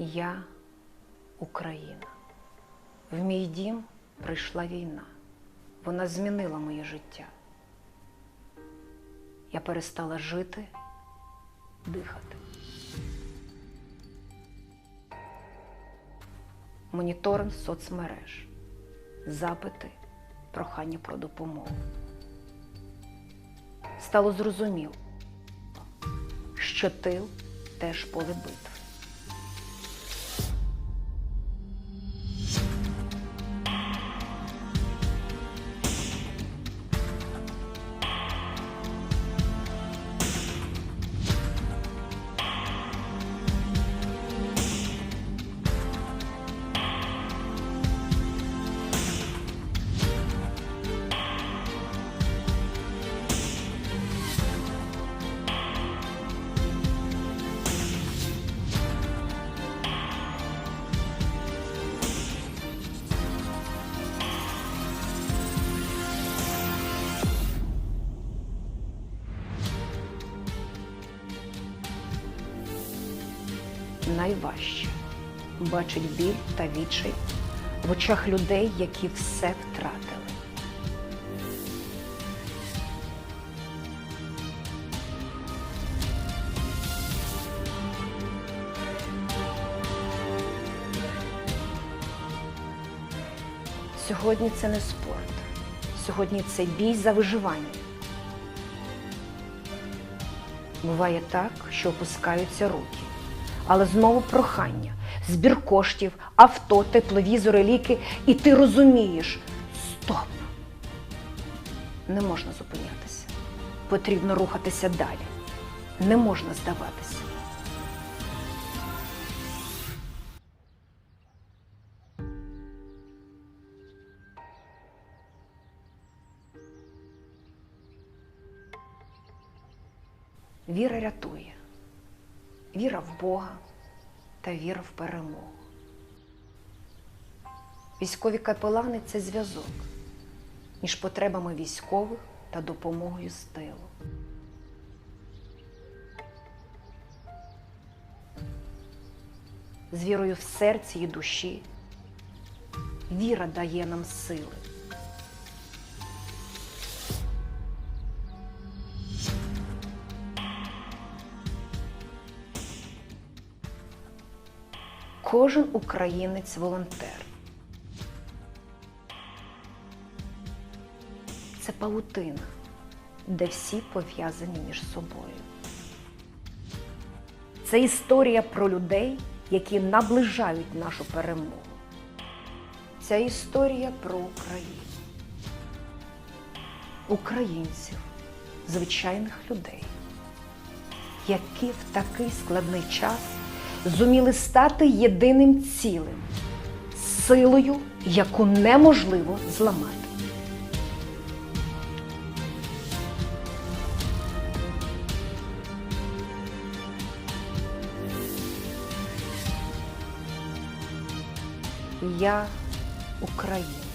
Я Україна. В мій дім прийшла війна. Вона змінила моє життя. Я перестала жити, дихати. Моніторинг соцмереж, запити, прохання про допомогу. Стало зрозуміло, що тил теж поле битви. Найважче бачить біль та відчай в очах людей, які все втратили. Сьогодні це не спорт. Сьогодні це бій за виживання. Буває так, що опускаються руки, але знову прохання, збір коштів, авто, тепловізори, ліки, і ти розумієш, стоп! Не можна зупинятися. Потрібно рухатися далі. Не можна здаватися. Віра рятує. Віра в Бога та віра в перемогу. Військові капелани це зв'язок між потребами військових та допомогою з тилу. З вірою в серці і душі. Віра дає нам сили. Кожен українець волонтер. Це паутина, де всі пов'язані між собою. Це історія про людей, які наближають нашу перемогу. Ця історія про Україну, українців, звичайних людей, які в такий складний час зуміли стати єдиним цілим, силою, яку неможливо зламати. Я Україна.